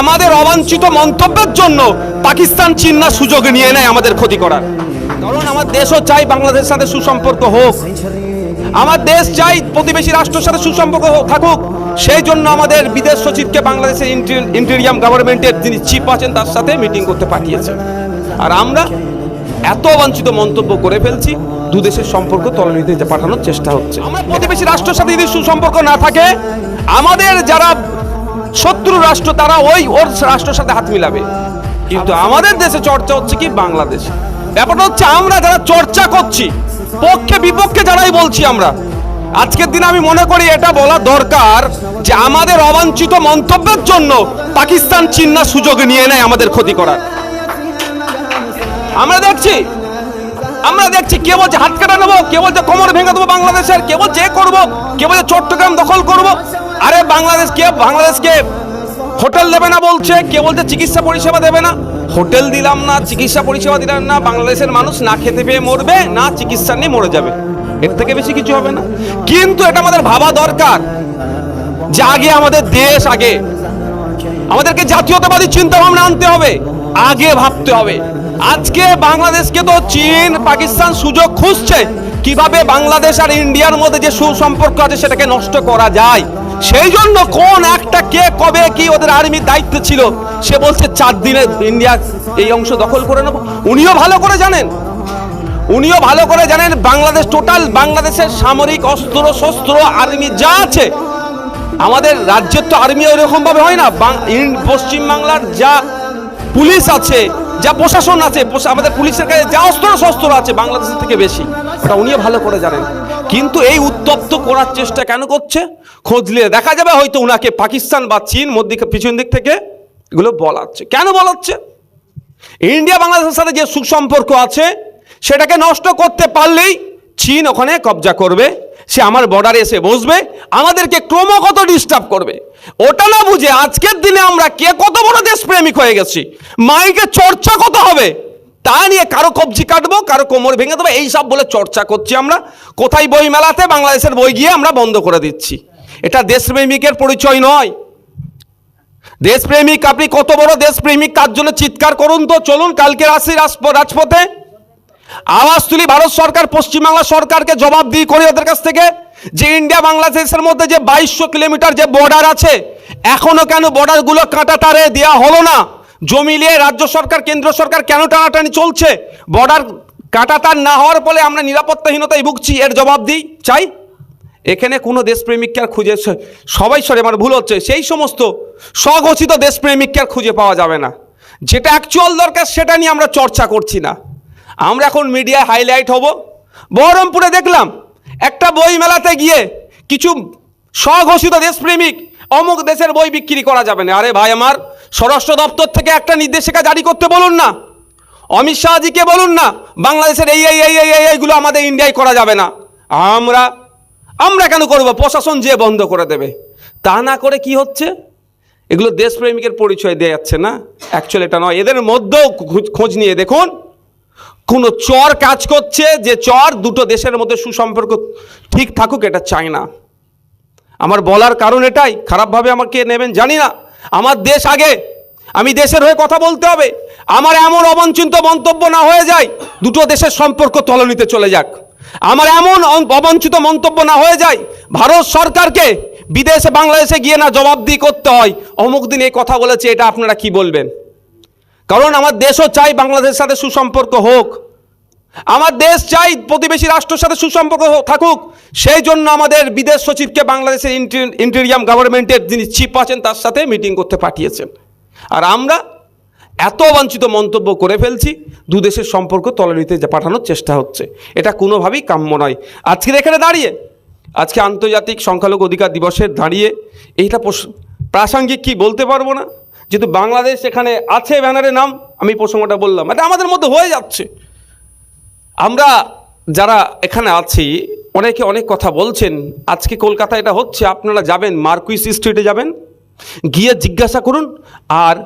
আমাদের অবাঞ্ছিত মন্তব্যের জন্য পাকিস্তান চীন না সুযোগ নিয়ে নেয় আমাদের ক্ষতি করার। কারণ আমার দেশও চাই বাংলাদেশের সাথে সুসম্পর্ক হোক। আমার দেশ চাই প্রতিবেশী রাষ্ট্রের সাথে সুসম্পর্ক থাকুক। সেই জন্য আমাদের বিদেশ সচিবকে বাংলাদেশের ইন্টেরিয়াম গভর্নমেন্টের যিনি চিফ আছেন, তার সাথে মিটিং করতে পাঠিয়েছেন আর আমরা এত অবাঞ্ছিত মন্তব্য করে ফেলছি, দু দেশের সম্পর্ক তলানিতে পাঠানোর চেষ্টা হচ্ছে। আমরা প্রতিবেশী রাষ্ট্রের সাথে যদি সুসম্পর্ক না থাকে, আমাদের যারা শত্রু রাষ্ট্র তারা ওই ওর রাষ্ট্রের সাথে হাত মিলাবে। কিন্তু আমাদের দেশে চর্চা হচ্ছে কি বাংলাদেশ? ব্যাপারটা হচ্ছে আমরা যারা চর্চা করছি, পক্ষে বিপক্ষে যারাই বলছি আমরা, আজকের দিনে আমি মনে করি এটা বলা দরকার যে আমাদের অবাঞ্ছিত মন্তব্যের জন্য পাকিস্তান চীন না সুযোগ নিয়ে নেয় আমাদের ক্ষতি করার। আমরা দেখছি আমরা দেখছি, কে বলছে হাত কাটা নেব, কে বলছে কোমর ভেঙে দেবো বাংলাদেশের, কে বলছে করব, কে বলছে চট্টগ্রাম দখল করব। আরে বাংলাদেশ কে বাংলাদেশকে হোটেল দেবে না বলছে, কে বলছে চিকিৎসা পরিষেবা দেবে না? হোটেল দিলাম না, চিকিৎসা পরিষেবা দিলাম না, বাংলাদেশের মানুষ না খেতে পেয়ে মরবে, না চিকিৎসা নিয়ে মরে যাবে। এর থেকে বেশি কিছু হবে না। কিন্তু এটা আমাদের ভাবা দরকার যে আগে আমাদের দেশ আগে। আমাদেরকে জাতীয়তাবাদী চিন্তা ভাবনা আনতে হবে, আগে ভাবতে হবে। আজকে বাংলাদেশকে তো চীন, পাকিস্তান সুযোগ খুঁজছে। কীভাবে বাংলাদেশ আর ইন্ডিয়ার মধ্যে যে সুসম্পর্ক আছে সেটাকে নষ্ট করা যায়? সেই জন্য কোন একটা কে কবে কি ওদের আর্মির দায়িত্ব ছিল? সে বলছে, চার দিনে ইন্ডিয়া এই অংশ দখল করে নেব। উনিও ভালো করে জানেন। উনিও ভালো করে জানেন, বাংলাদেশ টোটাল বাংলাদেশের সামরিক অস্ত্র, শস্ত্র, আর্মি যা আছে, আমাদের রাজ্যের তো আর্মি ওইরকম ভাবে হয় না। পশ্চিমবাংলার যা পুলিশ আছে, যা প্রশাসন আছে আমাদের পুলিশের কাছে যা অস্ত্র, শস্ত্র আছে, বাংলাদেশের থেকে বেশি। ওটা উনিও ভালো করে জানেন। কিন্তু এই উত্তপ্ত করার চেষ্টা কেন করছে? খোঁজলে দেখা যাবে হয়তো উনাকে পাকিস্তান বা চীন, মধ্যে পিছন দিক থেকে এগুলো বলাচ্ছে। কেন বলাচ্ছে? ইন্ডিয়া, বাংলাদেশের সাথে যে সুসম্পর্ক আছে, সেটাকে নষ্ট করতে পারলেই চীন ওখানে কবজা করবে, সে আমার বর্ডারে এসে বসবে, আমাদেরকে ক্রমাগত ডিস্টার্ব করবে। ওটা না বুঝে আজকের দিনে আমরা কে কত বড় দেশপ্রেমিক হয়ে গেছি, মাইকে চর্চা কত হবে, তা নিয়ে কারও কবজি কাটবো, কারও কোমর ভেঙে দেবো, এইসব বলে চর্চা করছি আমরা। কোথায় বই মেলাতে বাংলাদেশের বই গিয়ে আমরা বন্ধ করে দিচ্ছি। এটা দেশপ্রেমিকের পরিচয় নয়। দেশপ্রেমিক, আপনি কত বড় দেশপ্রেমিক, তার জন্য চিৎকার করুন তো। চলুন, কালকে আসি রাজপ- রাজপথে আওয়াজ তুলি, ভারত সরকার, পশ্চিমবাংলা সরকারকে জবাব দিই করি ওদের কাছ থেকে। যে ইন্ডিয়া, বাংলাদেশের মধ্যে যে বাইশশো কিলোমিটার যে বর্ডার আছে, এখনও কেন বর্ডারগুলো কাঁটা তারে দেওয়া হলো না? জমি নিয়ে রাজ্য সরকার, কেন্দ্র সরকার কেন টানাটানি চলছে? বর্ডার কাঁটা তার না হওয়ার ফলে আমরা নিরাপত্তাহীনতায় ভুগছি, এর জবাব দিই, চাই? এখানে কোনো দেশপ্রেমিককে আর খুঁজে সবাই সরে আমার ভুল হচ্ছে। সেই সমস্ত স্বঘোষিত দেশপ্রেমিককে আর খুঁজে পাওয়া যাবে না। যেটা অ্যাকচুয়াল দরকার, সেটা নিয়ে আমরা চর্চা করছি না। আমরা এখন মিডিয়ায় হাইলাইট হব। বহরমপুরে দেখলাম, একটা বই মেলাতে গিয়ে কিছু স্বঘোষিত দেশপ্রেমিক অমুক দেশের বই বিক্রি করা যাবে না। আরে ভাই আমার, স্বরাষ্ট্র দপ্তর থেকে একটা নির্দেশিকা জারি করতে বলুন না। অমিত শাহজিকে বলুন না, বাংলাদেশের এই এই এইগুলো আমাদের ইন্ডিয়ায় করা যাবে না। আমরা আমরা কেন করব? প্রশাসন যে বন্ধ করে দেবে। তা না করে কি হচ্ছে? এগুলো দেশপ্রেমিকের পরিচয় দেওয়া যাচ্ছে না। অ্যাকচুয়ালি এটা নয়। এদের মধ্যেও খোঁজ- নিয়ে দেখুন। কোনো চর কাজ করছে যে চর দুটো দেশের মধ্যে সুসম্পর্ক ঠিক থাকুক, এটা চাই না। আমার বলার কারণ এটাই। খারাপভাবে আমাকে নেবেন জানি না। আমার দেশ আগে। আমি দেশের হয়ে কথা বলতে হবে। আমার এমন অবাঞ্ছিত মন্তব্য না হয়ে যায়। দুটো দেশের সম্পর্ক তলনিতে চলে যাক। আমার এমন অবাঞ্ছিত মন্তব্য না হয়ে যায়। ভারত সরকারকে বিদেশে বাংলাদেশে গিয়ে না জবাবদিহি করতে হয়। অমুক দিন এই কথা বলেছে, এটা আপনারা কি বলবেন? কারণ আমার দেশও চাই বাংলাদেশের সাথে সুসম্পর্ক হোক। আমার দেশ চাই প্রতিবেশী রাষ্ট্রের সাথে সুসম্পর্ক থাকুক। সেই জন্য আমাদের বিদেশ সচিবকে বাংলাদেশের ইন্টেরিয়াম গভর্নমেন্টের যিনি চিফ আছেন, তার সাথে মিটিং করতে পাঠিয়েছেন। আর আমরা এত অবাঞ্ছিত মন্তব্য করে ফেলছি, দু দেশের সম্পর্ক তলানিতে পাঠানোর চেষ্টা হচ্ছে। এটা কোনোভাবেই কাম্য নয়। আজকের এখানে দাঁড়িয়ে, আজকে আন্তর্জাতিক সংখ্যালঘু অধিকার দিবসের দাঁড়িয়ে এইটা প্রাসঙ্গিক কি বলতে পারব না? যেহেতু বাংলাদেশ এখানে আছে ব্যানারের নাম, আমি প্রসঙ্গটা বললাম। এটা আমাদের মধ্যে হয়ে যাচ্ছে। আমরা যারা এখানে আছি, অনেকে অনেক কথা বলছেন, আজকে কলকাতা এটা হচ্ছে, আপনারা যাবেন, মার্কুইস স্ট্রিটে যাবেন, গিয়ে জিজ্ঞাসা করুন, আর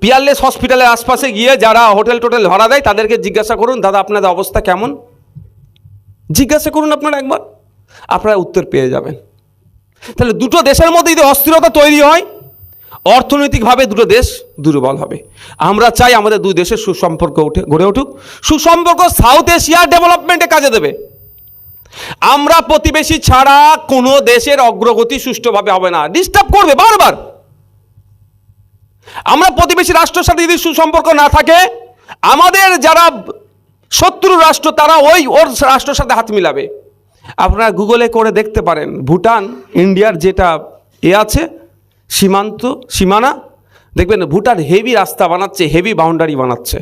পিয়ারলেস হসপিটালের আশপাশে গিয়ে যারা হোটেল টোটেল ভাড়া দেয়, তাদেরকে জিজ্ঞাসা করুন, দাদা, আপনাদের অবস্থা কেমন? জিজ্ঞাসা করুন আপনারা একবার। আপনারা উত্তর পেয়ে যাবেন। তাহলে দুটো দেশের মধ্যে যদি অস্থিরতা তৈরি হয়, অর্থনৈতিকভাবে দুটো দেশ দুর্বল হবে। আমরা চাই আমাদের দুই দেশের সুসম্পর্ক উঠে, গড়ে উঠুক। সুসম্পর্ক সাউথ এশিয়ার ডেভেলপমেন্টে কাজে দেবে। আমরা প্রতিবেশী ছাড়া কোনো দেশের অগ্রগতি সুষ্ঠুভাবে হবে না। ডিস্টার্ব করবে বারবার। আমরা প্রতিবেশী রাষ্ট্রের সাথে যদি সুসম্পর্ক না থাকে, আমাদের যারা শত্রু রাষ্ট্র, তারা ওই ওর রাষ্ট্রের সাথে হাত মিলাবে। আপনারা গুগলে করে দেখতে পারেন, ভুটান, ইন্ডিয়ার যেটা এ আছে, সীমান্ত, সীমানা, দেখবেন ভুটান হেভি রাস্তা বানাচ্ছে হেভি বাউন্ডারি বানাচ্ছে।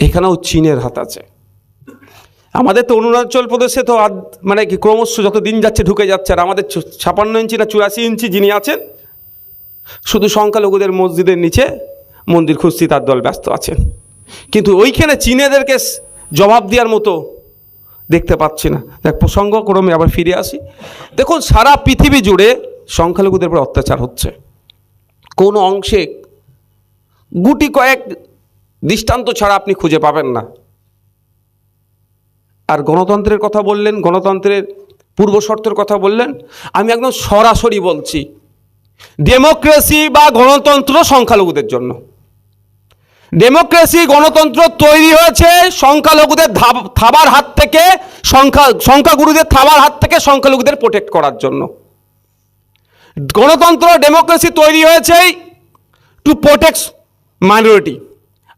এখানেও চীনের হাত আছে। আমাদের তো অরুণাচল প্রদেশে তো মানে ক্রমশ যত দিন যাচ্ছে ঢুকে যাচ্ছে, আর আমাদের ছাপান্ন ইঞ্চি না চুরাশি ইঞ্চি যিনি আছেন শুধু সংখ্যালঘুদের মসজিদের নিচে মন্দির খুঁজছি, তার দল ব্যস্ত আছেন কিন্তু ওইখানে চীনেদেরকে জবাব দেওয়ার মতো দেখতে পাচ্ছি না। দেখ প্রসঙ্গ ক্রমে আবার ফিরে আসি। দেখুন, সারা পৃথিবী জুড়ে সংখ্যালঘুদের উপর অত্যাচার হচ্ছে। কোনো অংশে গুটি কয়েক দৃষ্টান্ত ছাড়া আপনি খুঁজে পাবেন না। আর গণতন্ত্রের কথা বললেন, গণতন্ত্রের পূর্বশর্তের কথা বললেন, আমি একদম সরাসরি বলছি ডেমোক্রেসি বা গণতন্ত্র সংখ্যালঘুদের জন্য। ডেমোক্রেসি গণতন্ত্র তৈরি হয়েছে সংখ্যালঘুদের থাবার হাত থেকে, সংখ্যা, সংখ্যাগুরুদের থাবার হাত থেকে সংখ্যালঘুদের প্রোটেক্ট করার জন্য। গণতন্ত্র ডেমোক্রেসি তৈরি হয়েছে টু প্রোটেক্ট মাইনরিটি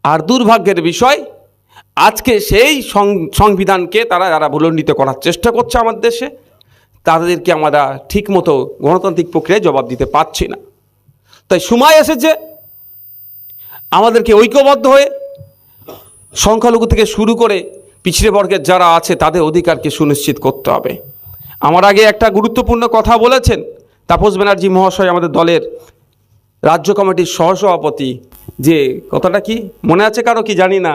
আর দুর্ভাগ্যের বিষয়, আজকে সেই সংবিধানকে তারা যারা ভুলণ্ডিত করার চেষ্টা করছে আমাদের দেশে তাদেরকে আমরা ঠিকমতো গণতান্ত্রিক প্রক্রিয়ায় জবাব দিতে পারছি না। তাই সময় এসেছে আমাদেরকে ঐক্যবদ্ধ হয়ে সংখ্যালঘু থেকে শুরু করে পিছিয়ে বর্গের যারা আছে, তাদের অধিকারকে সুনিশ্চিত করতে হবে। আমার আগে একটা গুরুত্বপূর্ণ কথা বলেছেন তাপস ব্যানার্জি মহাশয় আমাদের দলের রাজ্য কমিটির সহসভাপতি। যে কথাটা কি মনে আছে কারও কি জানি না?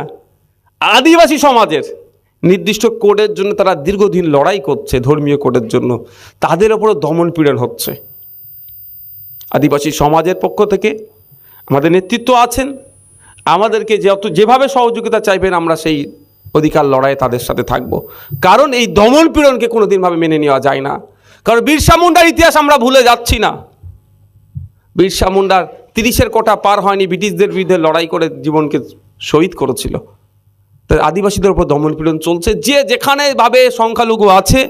আদিবাসী সমাজের নির্দিষ্ট কোডের জন্য তারা দীর্ঘদিন লড়াই করছে, ধর্মীয় কোডের জন্য। তাদের ওপরও দমন পীড়ন হচ্ছে। আদিবাসী সমাজের পক্ষ থেকে আমাদের নেতৃত্ব আছেন। আমাদেরকে যত যেভাবে সহযোগিতা চাইবেন, আমরা সেই অধিকার লড়াইয়ে তাদের সাথে থাকব। কারণ এই দমন পীড়নকে কোনোদিনভাবে মেনে নেওয়া যায় না। কারণ বিরসা মুন্ডার ইতিহাস আমরা ভুলে যাচ্ছি না। বিরসা মুন্ডার তিরিশের কোটা পার হয়নি, ব্রিটিশদের বিরুদ্ধে লড়াই করে জীবনকে শহীদ করেছিল। তাই আদিবাসীদের উপর দমনপীড়ন চলছে। যে যেখানে ভাবে সংখ্যালঘু আছে,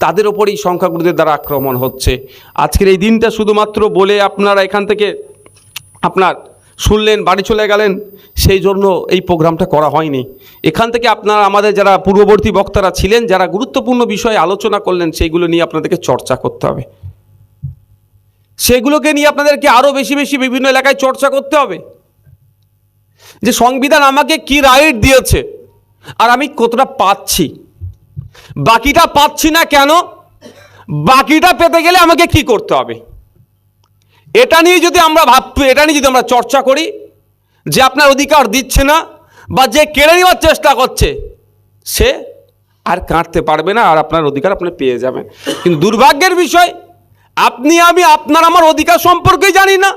তাদের ওপরেই সংখ্যাগুরুদের দ্বারা আক্রমণ হচ্ছে। আজকের এই দিনটা শুধুমাত্র বলে আপনারা এখান থেকে আপনার শুনলেন, বাড়ি চলে গেলেন, সেই জন্য এই প্রোগ্রামটা করা হয়নি। এখান থেকে আপনারা আমাদের যারা পূর্ববর্তী বক্তারা ছিলেন, যারা গুরুত্বপূর্ণ বিষয়ে আলোচনা করলেন, সেইগুলো নিয়ে আপনাদেরকে চর্চা করতে হবে। সেগুলোকে নিয়ে আপনাদেরকে আরও বেশি বেশি বিভিন্ন এলাকায় চর্চা করতে হবে। যে সংবিধান আমাকে কি রাইট দিয়েছে? আর আমি কতটা পাচ্ছি? বাকিটা পাচ্ছি না কেন? বাকিটা পেতে গেলে আমাকে কি করতে হবে? এটা নিয়ে যদি আমরা ভাব এটা নিয়ে যদি আমরা চর্চা করি, যে আপনার অধিকার দিচ্ছে না বা যে কেড়ে নেওয়ার চেষ্টা করছে, সে আর কাটতে পারবে না, আর আপনার অধিকার আপনি পেয়ে যাবেন। কিন্তু দুর্ভাগ্যের বিষয়, আপনি, আমি, আপনার, আমার অধিকার সম্পর্কেই জানি না।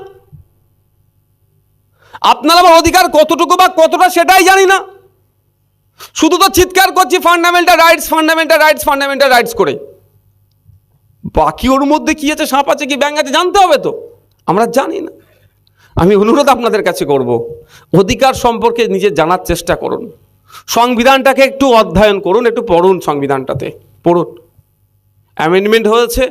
আপনার আমার অধিকার কতটুকু বা কতটা সেটাই জানি না। শুধু তো চিৎকার করছি fundamental rights fundamental rights fundamental rights করে। বাকি ওর মধ্যে কি আছে, সাপ আছে কি ব্যাং আছে, জানতে হবে তো। আমরা জানি না। আমি অনুরোধ আপনাদের কাছে করব, অধিকার সম্পর্কে নিজে জানার চেষ্টা করুন। সংবিধানটাকে একটু অধ্যয়ন করুন, একটু পড়ুন সংবিধানটাতে, পড়ুন। অ্যামেন্ডমেন্ট হয়েছে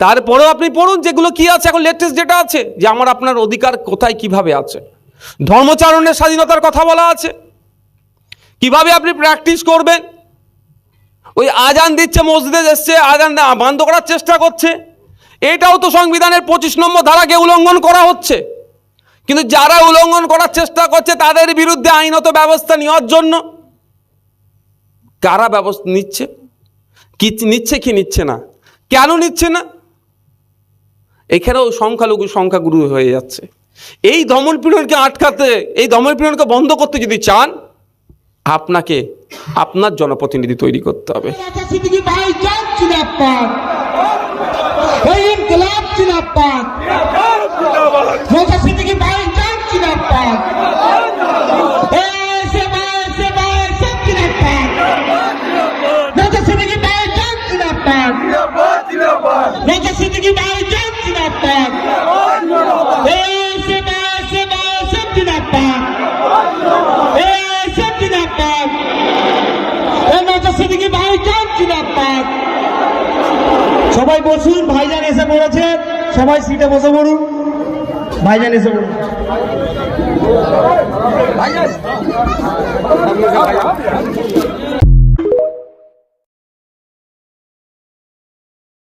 তারপরেও আপনি পড়ুন, যেগুলো কি আছে, এখন লেটেস্ট যেটা আছে, যে আমার আপনার অধিকার কোথায়, কীভাবে আছে। ধর্মচারণের স্বাধীনতার কথা বলা আছে। কীভাবে আপনি প্র্যাকটিস করবেন? ওই আজান দিচ্ছে, মসজিদে এসছে, আজান বন্ধ করার চেষ্টা করছে। এটাও তো সংবিধানের পঁচিশ নম্বর ধারাকে উল্লঙ্ঘন করা হচ্ছে। কিন্তু যারা উল্লঙ্ঘন করার চেষ্টা করছে, তাদের বিরুদ্ধে আইনত ব্যবস্থা নেওয়ার জন্য। কারা ব্যবস্থা নিচ্ছে? কি নিচ্ছে কি নিচ্ছে না? কেন নিচ্ছে না? এখানেও সংখ্যালঘু সংখ্যাগুরু হয়ে যাচ্ছে। এই দমন পীড়নকে আটকাতে এই দমন পীড়নকে বন্ধ করতে যদি চান আপনাকে আপনার জনপ্রতিনিধি তৈরি করতে হবে। সিদ্দিকি ভাইজান জিন্দাবাদ সবাই বসুন, ভাইজান এসে পড়েছে। সবাই সিটে বসে পড়ুন। ভাইজান এসে পড়ুন।